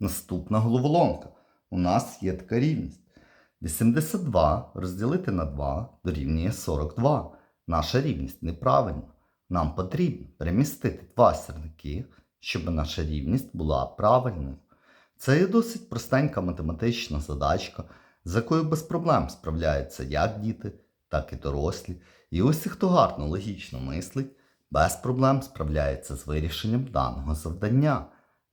Наступна головоломка. У нас є така рівність. 82 розділити на 2 дорівнює 42. Наша рівність неправильна. Нам потрібно перемістити два сірники, щоб наша рівність була правильною. Це є досить простенька математична задачка, з якою без проблем справляються як діти, так і дорослі. І усі, хто гарно логічно мислить, без проблем справляється з вирішенням даного завдання.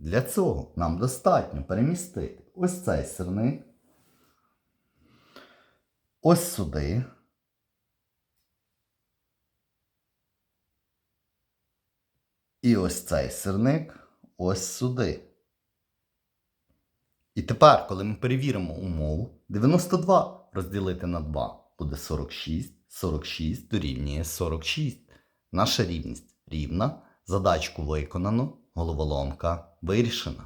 Для цього нам достатньо перемістити ось цей сирник, ось сюди. І ось цей сирник ось сюди. І тепер, коли ми перевіримо умову, 92 розділити на 2 буде 46, 46 дорівнює 46. Наша рівність рівна, задачку виконано, головоломка вирішена.